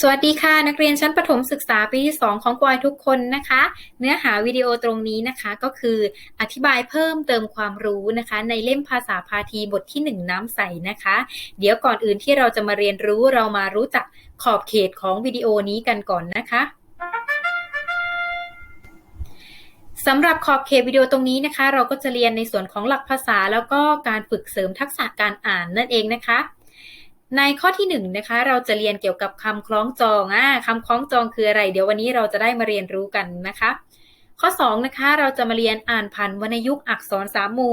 สวัสดีค่ะ นักเรียนชั้นประถมศึกษาปีที่ 2 ของกวายทุกคนนะคะ เนื้อหาวิดีโอตรงนี้นะคะก็คืออธิบายเพิ่มเติมความรู้นะคะ ในเล่มภาษาพาทีบทที่ 1 น้ำใสนะคะ เดี๋ยวก่อนอื่นที่เราจะมาเรียนรู้เรามารู้จักขอบเขตของวิดีโอนี้กันก่อนนะคะสำหรับขอบเขตวิดีโอตรงนี้นะคะ เราก็จะเรียนในส่วนของหลักภาษาแล้วก็การฝึกเสริมทักษะการอ่านนั่นเองนะคะ ในข้อที่1นนะคะ เราจะเรียนเกี่ยวกับคำคล้องจองอ่าคำคล้องจองคืออะไร เดี๋ยววันนี้เราจะได้มาเรียนรู้กันนะคะ ข้อ2นะคะ เราจะมาเรียนอ่านพันวรรณยุกต์อักษรสามมู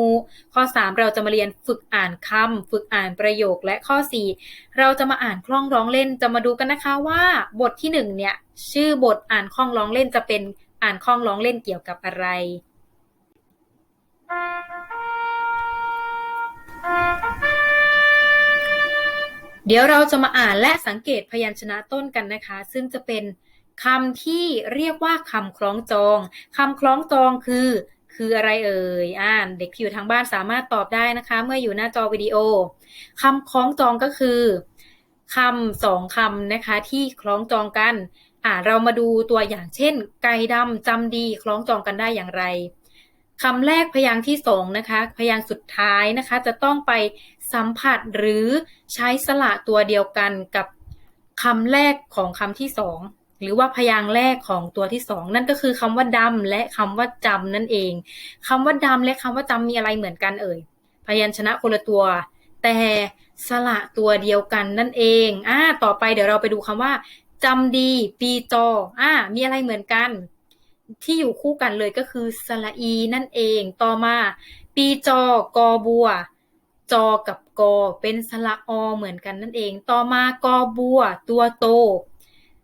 ข้อ 3 เราจะมาเรียนฝึกอ่านคำฝึกอ่านประโยคและข้อ 4 เราจะมาอ่านคล้องร้องเล่นจะมาดูกันนะคะว่า บทที่1เนี่ยชื่อบทอ่านคล้องร้องเล่นจะเป็นอ่านคล้องร้องเล่นเกี่ยวกับอะไร เดี๋ยวเราจะมาอ่านและสังเกตพยัญชนะต้นกันนะคะ ซึ่งจะเป็นคำที่เรียกว่าคำคล้องจองคำคล้องจองคือ คืออะไรเอ่ยอ่านเด็กที่อยู่ทางบ้านสามารถตอบได้นะคะ เมื่ออยู่หน้าจอวิดีโอคำคล้องจองก็คือคำสองคำนะคะที่คล้องจองกันอ่าเรามาดูตัวอย่างเช่น ไก่ดำจำดีคล้องจองกันได้อย่างไรคำแรกพยางค์ที่สองนะคะ พยางค์สุดท้ายนะคะ จะต้องไป สัมผัสหรือใช้สระตัวเดียวกันกับคำแรกของคำที่สองหรือว่าพยางค์แรกของตัวที่สองนั่นก็คือคำว่าดำและคำว่าจำนั่นเองคำว่าดำและคำว่าจำมีอะไรเหมือนกันเอ่ย พยัญชนะคนละตัว แต่สระตัวเดียวกันนั่นเองอ่าต่อไปเดี๋ยวเราไปดูคำว่าจำดี ปีจออ่ามีอะไรเหมือนกัน ที่อยู่คู่กันเลยก็คือสระอีนั่นเอง ต่อมา ปีจอกอบัว จอกับกอเป็นสระอเหมือนกันนั่นเอง ต่อมากอบัว ตัวโต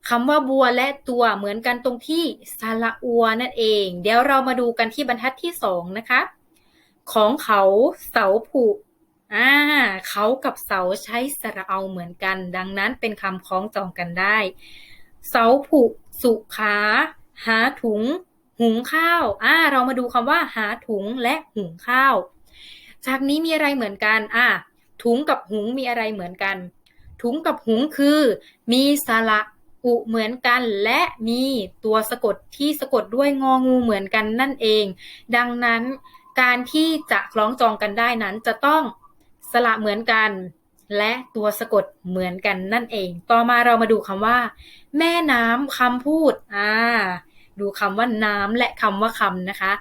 คำว่าบัวและตัวเหมือนกันตรงที่สระอัวนั่นเอง เดี๋ยวเรามาดูกันที่บรรทัดที่สองนะคะ ของเขาเสาผุอ่าเขากับเสาใช้สระเอาเหมือนกัน ดังนั้นเป็นคำคล้องจองกันได้ เสาผุ สุขา หาถุง หุงข้าวอ่าเรามาดูคำว่าหาถุงและหุงข้าว จากนี้มีอะไรเหมือนกัน อ่าถุงกับหุงมีอะไรเหมือนกัน ถุงกับหุงคือ มีสระอุเหมือนกันและมีตัวสะกดที่สะกดด้วยงองูเหมือนกันนั่นเอง ดังนั้นการที่จะคล้องจองกันได้นั้นจะต้องสระเหมือนกัน และตัวสะกดเหมือนกันนั่นเอง ต่อมาเรามาดูคำว่า แม่น้ำคำพูดอ่าดูคำว่าน้ำและคำว่าคำนะคะ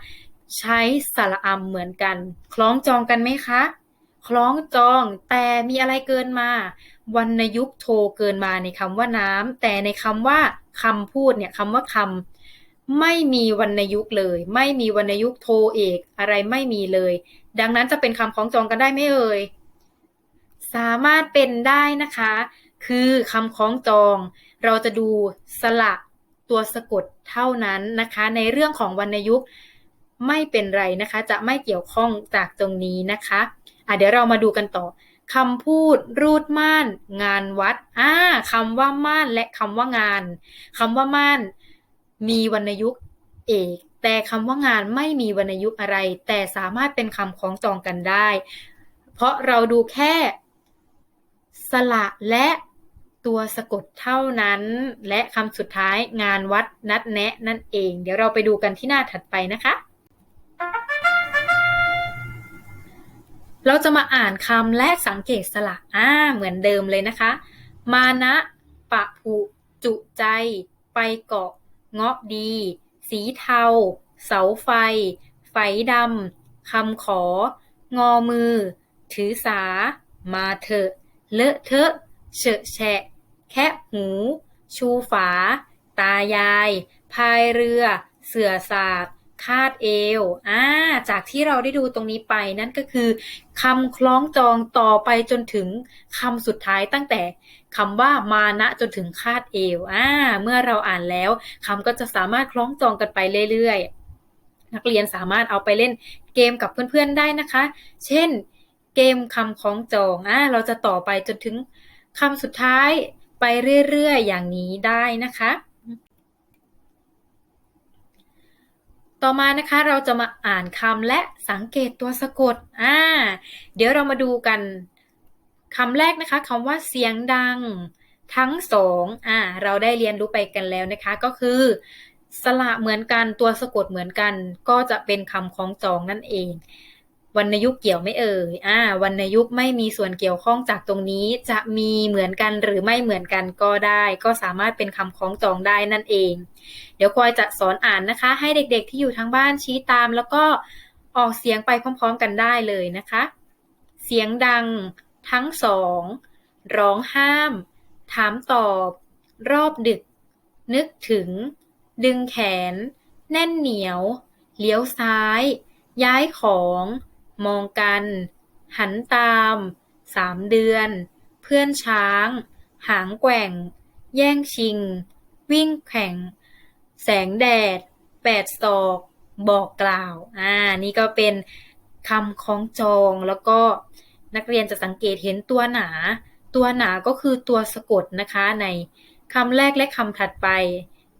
ใช้สระอำเหมือนกัน คล้องจองกันไหมคะ คล้องจองแต่มีอะไรเกินมาวรรณยุกโทเกินมาในคำว่าน้ำแต่ในคำว่าคำพูดเนี่ยคำว่าคำไม่มีวรรณยุกเลย ไม่มีวรรณยุกโทเอกอะไรไม่มีเลย ดังนั้นจะเป็นคำคล้องจองกันได้ไหมเอ่ยสามารถเป็นได้นะคะ คือคำคล้องจอง เราจะดูสระตัวสะกดเท่านั้นนะคะ ในเรื่องของวรรณยุกต์ ไม่เป็นไรนะคะ จะไม่เกี่ยวข้องจากตรงนี้นะคะะเดี๋ยวเรามาดูกันต่อคำพูดรูดม่าน งานวัดอ่าคำว่าม่านและคำว่างานคำว่าม่าน มีวรรณยุกต์เอกแต่คำว่างานไม่มีวรรณยุกต์อะไร แต่สามารถเป็นคำคล้องจองกันได้ เพราะเราดูแค่ สระและตัวสะกดเท่านั้น และคำสุดท้ายงานวัดนัดแนะนั่นเอง เดี๋ยวเราไปดูกันที่หน้าถัดไปนะคะ เราจะมาอ่านคำและสังเกตสระอ่าเหมือนเดิมเลยนะคะ มานะปะผุจุใจ ไปเกาะ เงาะดี สีเทา เสาไฟ ไฟดำคำขอ งอมือ ถือสา มาเถอะเลอะเทอะเฉอะแฉะ แคะหู ชูฝา ตายาย พายเรือ เสือสาก คาดเอวอ่าจากที่เราได้ดูตรงนี้ไปนั่นก็คือคำคล้องจองต่อไปจนถึงคำสุดท้ายตั้งแต่คำว่ามานะจนถึงคาดเอวอ่าเมื่อเราอ่านแล้วคำก็จะสามารถคล้องจองกันไปเรื่อยๆ นักเรียนสามารถเอาไปเล่นเกมกับเพื่อนๆได้นะคะ เช่น เกมคำคล้องจองอ่าเราจะต่อไปจนถึงคำสุดท้ายไปเรื่อยๆ อย่างนี้ได้นะคะ ต่อมานะคะเราจะมาอ่านคำและสังเกตตัวสะกดอ่าเดี๋ยวเรามาดูกันคำแรกนะคะคำว่าเสียงดัง ทั้งสองอ่าเราได้เรียนรู้ไปกันแล้วนะคะ ก็คือ สระเหมือนกันตัวสะกดเหมือนกัน ก็จะเป็นคำของจองนั่นเอง วรรณยุกเกี่ยวไม่เอ่ยอ่าวรรณยุกไม่มีส่วนเกี่ยวข้องจากตรงนี้ จะมีเหมือนกันหรือไม่เหมือนกันก็ได้ ก็สามารถเป็นคำคล้องจองได้นั่นเอง เดี๋ยวคอยจะสอนอ่านนะคะ ให้เด็กๆที่อยู่ทางบ้านชี้ตาม แล้วก็ออกเสียงไปพร้อม ๆ กันได้เลยนะคะ เสียงดัง ทั้งสอง ร้องห้าม ถามตอบ รอบดึก นึกถึง ดึงแขน แน่นเหนียว เลี้ยวซ้าย ย้ายของ มองกัน หันตามสามเดือน เพื่อนช้าง หางแกว่ง แย่งชิง วิ่งแข่ง แสงแดด แปดศอก บอกกล่าว อ่า นี่ก็เป็นคำคล้องจองแล้วก็นักเรียนจะสังเกตเห็นตัวหนา ตัวหนาก็คือตัวสะกดนะคะในคำแรกและคำถัดไป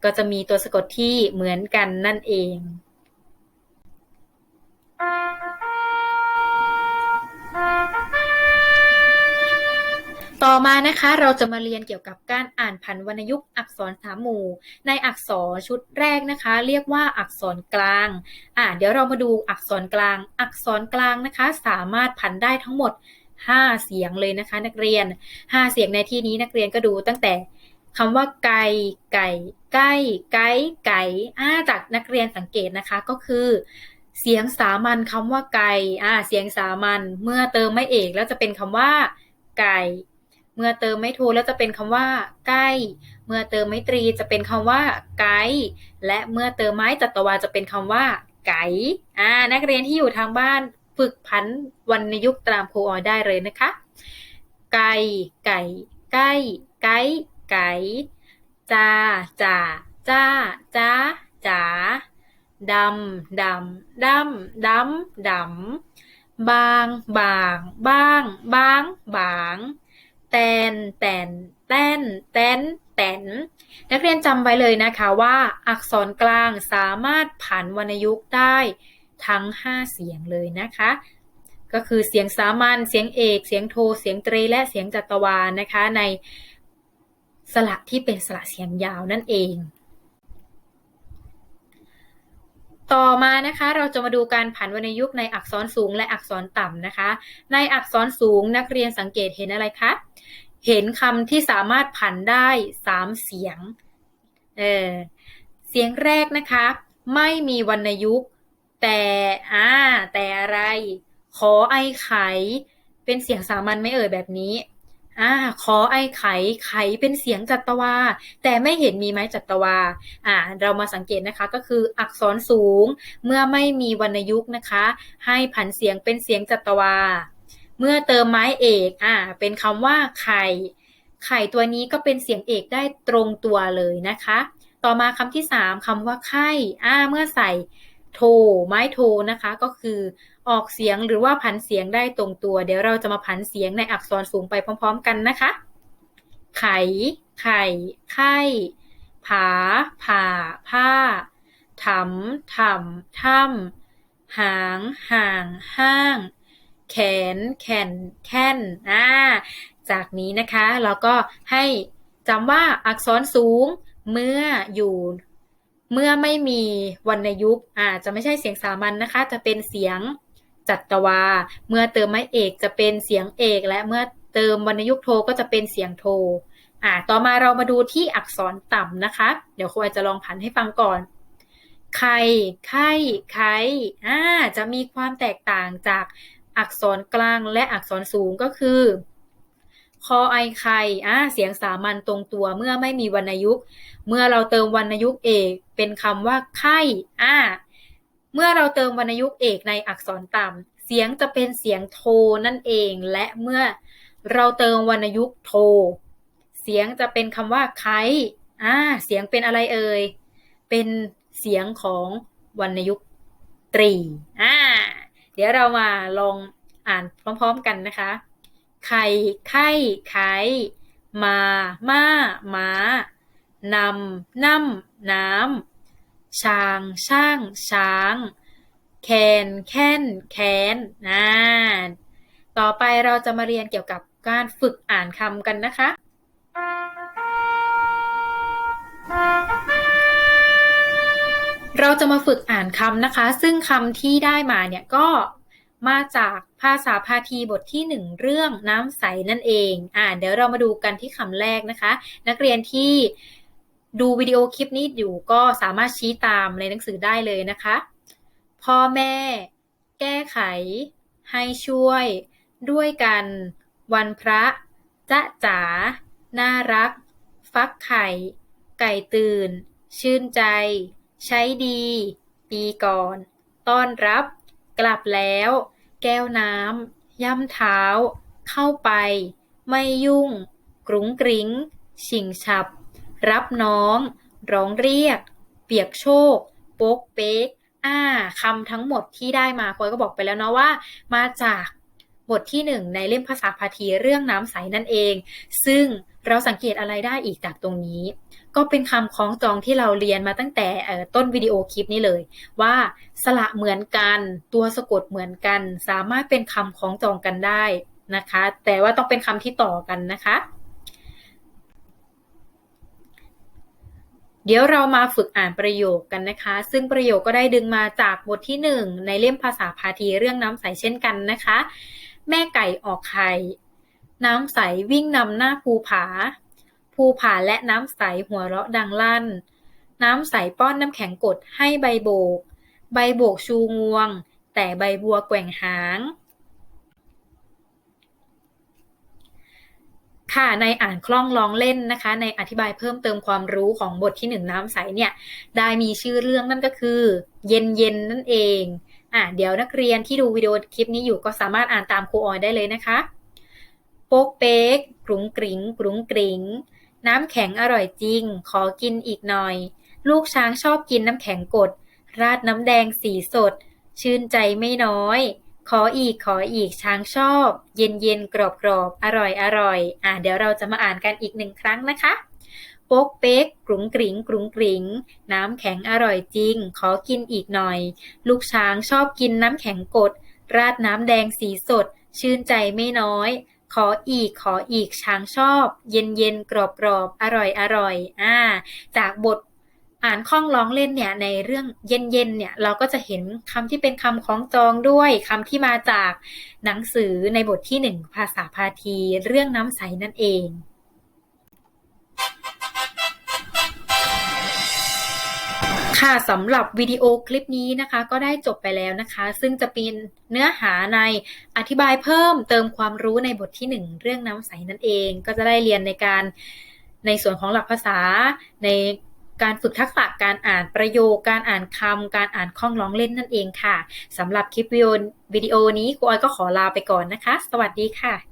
ก็จะมีตัวสะกดที่เหมือนกันนั่นเองต่อ มานะคะเราจะมาเรียนเกี่ยวกับการอ่านผันวรรณยุกต์อักษรสามหมู่ ในอักษรชุดแรกนะคะ เรียกว่าอักษรกลางอ่าเดี๋ยวเรามาดูอักษรกลาง อักษรกลางนะคะ สามารถผันได้ทั้งหมด 5 เสียงเลยนะคะ นักเรียน 5 เสียงในที่นี้นักเรียนก็ดูตั้งแต่คำว่าไก่ไก่ใกล้ไก่ไก่อ่าจากนักเรียนสังเกตนะคะก็คือเสียงสามัญคำว่าไก่อ่า เสียงสามัญเมื่อเติมไม่เอกแล้วจะเป็นคำว่าไก่ เมื่อเติมไม่โทแล้วจะเป็นคำว่าใกล้ เมื่อเติมไม่ตรีจะเป็นคำว่าไกและเมื่อเติมไม้จัตวาจะเป็นคำว่าไก่อ่านักเรียนที่อยู่ทางบ้านฝึกพันวรรณยุกตามครูออยได้เลยนะคะ ไก่ ไก่ใกล้ไก่ ไก่จาจ่าจ้าจ้าจ๋าดำดำดำดำดำบาง บาง บ้าง บาง บาง แตนแตนแตนแตนแตนนักเรียนจำไว้เลยนะคะว่า อักษรกลางสามารถผ่านวรรณยุกต์ได้ทั้ง 5 เสียงเลยนะคะ ก็คือเสียงสามัญเสียงเอก เสียงโท เสียงตรี และเสียงจัตวานะคะ ในสระที่เป็นสระเสียงยาวนั่นเอง ต่อมานะคะเราจะมาดูการผันวรรณยุกต์ในอักษรสูงและอักษรต่ำนะคะ ในอักษรสูงนักเรียนสังเกตเห็นอะไรคะเห็นคำที่สามารถผันได้3เสียงเออเสียงแรกนะคะ ไม่มีวรรณยุกต์แต่อ่าแต่อะไร ขอไอไข เป็นเสียงสามัญไม่เอ่ยแบบนี้ อ่า ขอไอไข่ไข่เป็นเสียงจัตวา แต่ไม่เห็นมีไม้จัตวา อ่า เรามาสังเกตนะคะก็คืออักษรสูง เมื่อไม่มีวรรณยุกต์นะคะ ให้ผันเสียงเป็นเสียงจัตวา เมื่อเติมไม้เอกอ่า เป็นคำว่าไข่ ไข่ตัวนี้ก็เป็นเสียงเอกได้ตรงตัวเลยนะคะ ต่อมาคำที่สามคำว่าไข่อ่า เมื่อใส่โท ไม้โทนะคะ ก็คือ ออกเสียงหรือว่าผันเสียงได้ตรงตัว เดี๋ยวเราจะมาผันเสียงในอักษรสูงไปพร้อม ๆ กันนะคะ ไข ไข่ ไข่ผา ผ่า ผ้าถมถมถ้ำหาง ห่าง ห้าง แขน แข่น แค่น อ่า จากนี้นะคะเราก็ให้จำว่าอักษรสูงเมื่ออยู่เมื่อไม่มีวรรณยุกต์อาจจะไม่ใช่เสียงสามัญนนะคะ จะเป็นเสียง จัตวา เมื่อเติมไม้เอกจะเป็นเสียงเอก และเมื่อเติมวรรณยุกโทก็จะเป็นเสียงโทอ่าต่อมาเรามาดูที่อักษรต่ำนะคะ เดี๋ยวครูจะลองผันให้ฟังก่อนไข่ไข่ไข่อ่าจะมีความแตกต่างจากอักษรกลางและอักษรสูงก็คือคอไอไข่อ่าเสียงสามัญตรงตัวเมื่อไม่มีวรรณยุกต์ เมื่อเราเติมวรรณยุกต์เอก เป็นคำว่าไข่อ่า เมื่อเราเติมวรรณยุกต์เอกในอักษรต่ำ เสียงจะเป็นเสียงโทนั่นเอง และเมื่อเราเติมวรรณยุกต์โท เสียงจะเป็นคำว่าไข่อ่าเสียงเป็นอะไรเอ่ย เป็นเสียงของวรรณยุกต์ตรีอ่าเดี๋ยวเรามาลองอ่านพร้อมๆกันนะคะไข่ไข่ไข่มาม่ามานำน้ำน้ำ ช้าง ช่าง ช้าง แคน แค้นแคนนะต่อไปเราจะมาเรียนเกี่ยวกับการฝึกอ่านคำกันนะคะ เราจะมาฝึกอ่านคำนะคะ ซึ่งคำที่ได้มาเนี่ยก็มาจากภาษาพาทีบทที่หนึ่งเรื่องน้ำใสนั่นเอง อ่าเดี๋ยวเรามาดูกันที่คำแรกนะคะ นักเรียนที่ ดูวิดีโอคลิปนี้อยู่ก็สามารถชี้ตามในหนังสือได้เลยนะคะ พ่อแม่ แก้ไข ให้ช่วย ด้วยกัน วันพระจ๊ะจ๋า น่ารัก ฟักไข่ ไก่ตื่น ชื่นใจ ใช้ดี ปีก่อน ต้อนรับ กลับแล้ว แก้วน้ำ ย่ำเท้า เข้าไป ไม่ยุ่ง กรุงกริ้งชิงฉับ รับน้อง ร้องเรียก เปียกโชกโป๊กเป๊กอ่าคำทั้งหมดที่ได้มาคอยก็บอกไปแล้วเนาะว่า มาจากบทที่หนึ่งในเล่มภาษาพาทีเรื่องน้ำใสนั่นเอง ซึ่งเราสังเกตอะไรได้อีกจากตรงนี้ ก็เป็นคำคล้องจองที่เราเรียนมาตั้งแต่ต้นวิดีโอคลิปนี้เลย ว่าสระเหมือนกัน ตัวสะกดเหมือนกัน สามารถเป็นคำคล้องจองกันได้นะคะ แต่ว่าต้องเป็นคำที่ต่อกันนะคะ เดี๋ยวเรามาฝึกอ่านประโยคกันนะคะ ซึ่งประโยคก็ได้ดึงมาจากบทที่ 1 ในเล่มภาษาพาทีเรื่องน้ำใสเช่นกันนะคะ แม่ไก่ออกไข่ น้ำใสวิ่งนำหน้าภูผา ภูผาและน้ำใสหัวเราะดังลั่น น้ำใสป้อนน้ำแข็งกดให้ใบโบก ใบโบกชูงวง แต่ใบบัวแกว่งหาง ค่ะในอ่านคล่องลองเล่นนะคะ ในอธิบายเพิ่มเติมความรู้ของบทที่หนึ่งน้ำใสเนี่ยได้มีชื่อเรื่องนั่นก็คือ เย็นเย็นนั่นเองอะเดี๋ยวนักเรียนที่ดูวิดีโอคลิปนี้อยู่ก็สามารถอ่านตามครูออยได้เลยนะคะ โป๊กเป๊กกรุงกริงกรุงกริงน้ำแข็งอร่อยจริง ขอกินอีกหน่อย ลูกช้างชอบกินน้ำแข็งกด ราดน้ำแดงสีสด ชื่นใจไม่น้อย ขออีกขออีกช้างชอบ เย็นเย็นกรอบกรอบอร่อยอร่อยอะเดี๋ยวเราจะมาอ่านกันอีกหนึ่งครั้งนะคะโป๊กเป๊กกรุงกริงกรุงกริงน้ำแข็งอร่อยจริง ขอกินอีกหน่อย ลูกช้างชอบกินน้ำแข็งกด ราดน้ำแดงสีสด ชื่นใจไม่น้อย ขออีกขออีกช้างชอบ เย็นเย็นกรอบกรอบอร่อยอร่อยอ่าจากบท อ่านคล่องร้องเล่นเนี่ยในเรื่องเย็นเย็นเนี่ยเราก็จะเห็นคำที่เป็นคำคล้องจองด้วยคำที่มาจากหนังสือในบทที่หนึ่งภาษาพาทีเรื่องน้ำใสนั่นเองค่ะสำหรับวิดีโอคลิปนี้นะคะก็ได้จบไปแล้วนะคะ ซึ่งจะเป็นเนื้อหาในอธิบายเพิ่มเติมความรู้ในบทที่ 1 เรื่องน้ำใสนั่นเอง ก็จะได้เรียนในการในส่วนของหลักภาษาใน การฝึกทักษะการอ่านประโยค การอ่านคำการอ่านคล่องร้องเล่นนั่นเองค่ะสำหรับคลิปวิดีโอนี้ครูออยก็ขอลาไปก่อนนะคะ สวัสดีค่ะ